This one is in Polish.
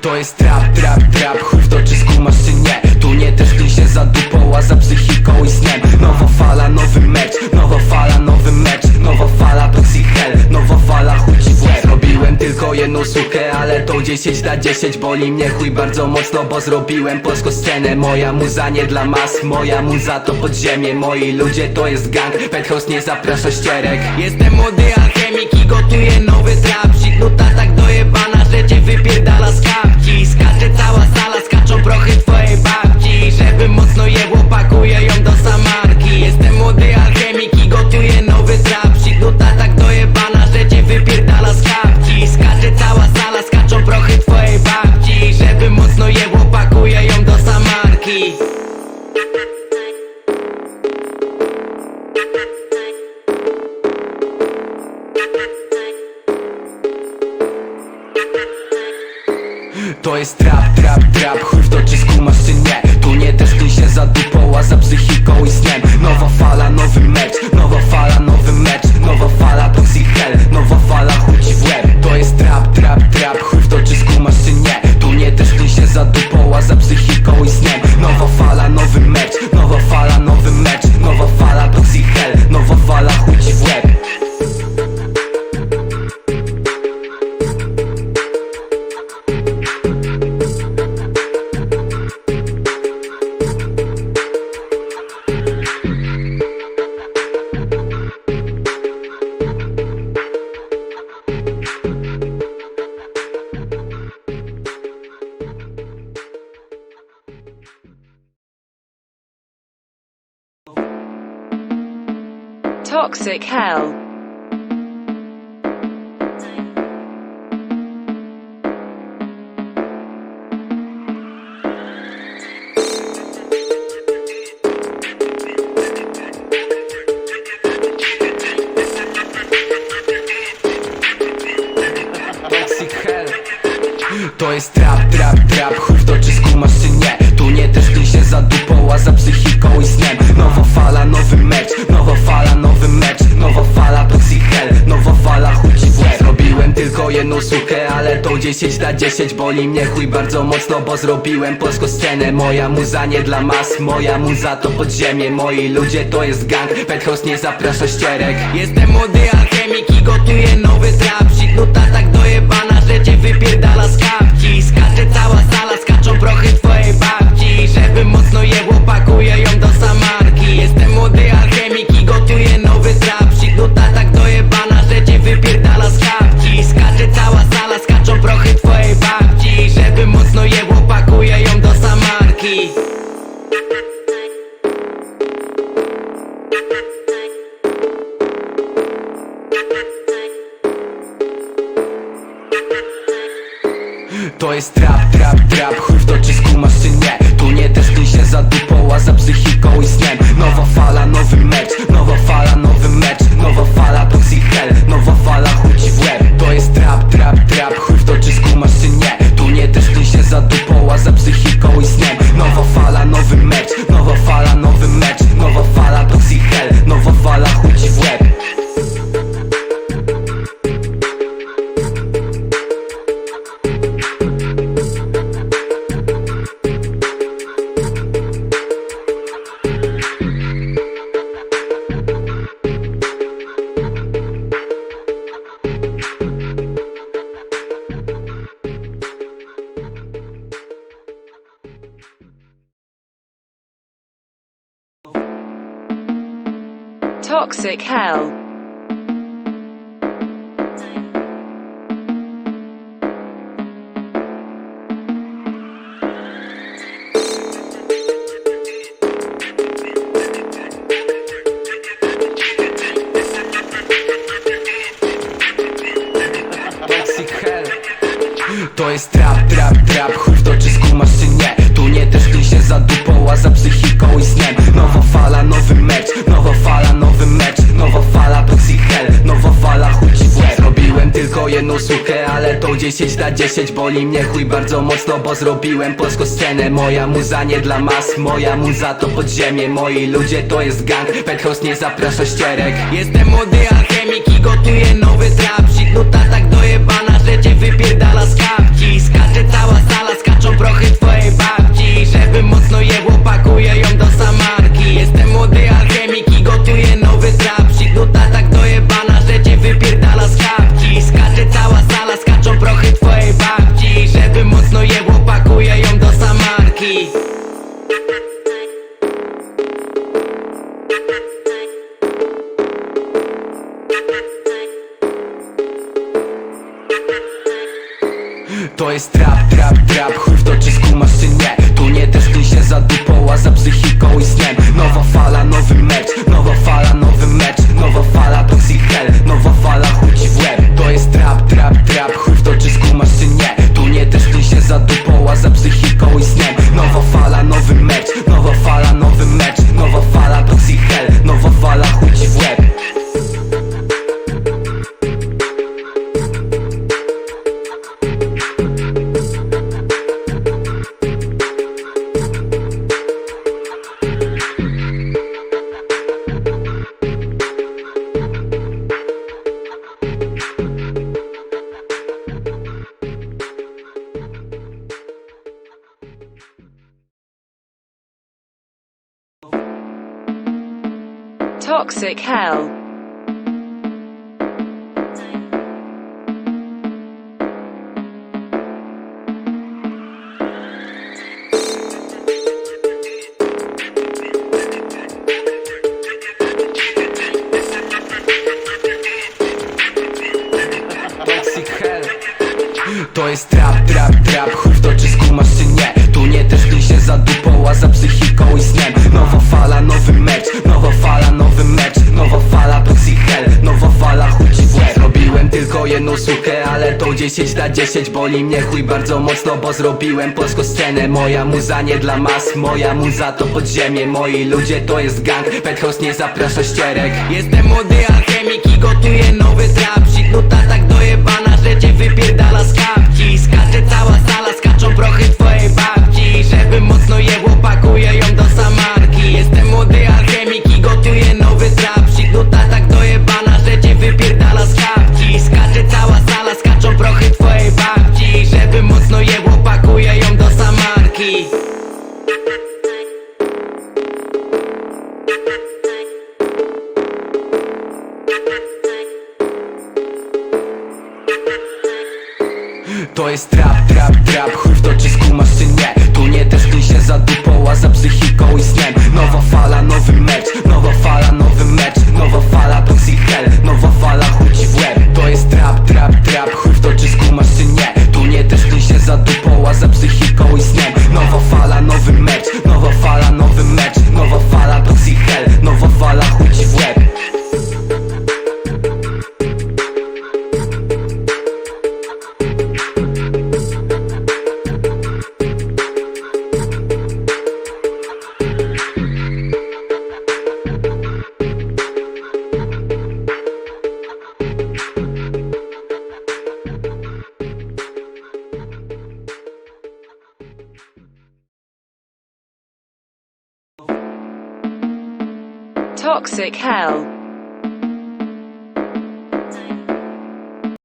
To jest trap, trap, trap, chuj w to czy skumasz czy nie. Tu nie też ty się za dupą, a za psychiką i snem. Nowa fala, nowy mecz, nowa fala, nowy mecz Nowa fala, toxic hell, nowa fala, chuj ci w łeb. Robiłem tylko jedną sukę, ale to 10 na 10 Boli mnie chuj bardzo mocno, bo zrobiłem polską scenę. Moja muza nie dla mas, moja muza to podziemie. Moi ludzie to jest gang, Penthouse nie zaprasza ścierek. Jestem młody alchemik i gotuję nowy trap Siknuta tak dojebana, że cię wypierdala z Toxic Hell. Toxic hell To jest trap, trap, trap, chuj w za dupą, a za psychiką i snem. Nowa fala, nowy mecz, nowa fala, nowy mecz. Nowa fala, toxic hell, nowa fala, chuj ci w łeb. Robiłem tylko jedną sukę, ale to 10 na 10 Boli mnie chuj bardzo mocno, bo zrobiłem polską scenę. Moja muza nie dla mas, moja muza to podziemie. Moi ludzie to jest gang, Penthouse nie zaprasza ścierek. Jestem młody alchemik i gotuję nowy trap Siknuta tak dojebana, że cię wypierdala z kapci Skacze cała To jest Toxic Hell. To jest trap, trap, trap, chuj w to czy skumasz czy nie. Tu nie też się za dupą, a za psychiką i snem. Nowa fala, nowy mecz, jedną sukę, ale to 10 na 10 Boli mnie chuj bardzo mocno, bo zrobiłem polską scenę. Moja muza nie dla mas, moja muza to podziemie. Moi ludzie to jest gang, Penthouse nie zaprasza ścierek. Jestem młody alchemik i gotuję nowy trap. Siknuta tak dojebana, że cię wypierdala z kapci Skacze cała sala, To Toxic Hell. Toxic Hell. To jest trap, trap, trap. Chuj w to czy skumasz czy nie za dupą, a za psychiką i snem. Nowa fala, nowy mecz Nowa fala, nowy mecz. Nowa fala, toxic hell Nowa fala, chuj ci w łeb. Robiłem tylko jedną sukę, ale to 10 na 10 Boli mnie chuj bardzo mocno, bo zrobiłem polską scenę. Moja muza nie dla mas, moja muza to podziemie. Moi ludzie to jest gang, Penthouse nie zaprasza ścierek. Jestem młody alchemik i gotuję nowy trap Nuta tak dojebana, że cię wypierdala z kapci Skacze cała sala, skaczą prochy jest trap, trap, trap. Chuj w to czy skumasz czy nie Tu nie tęskni się za dupą, a za psychiką i snem. Nowa fala, nowy mecz Toxic Hell.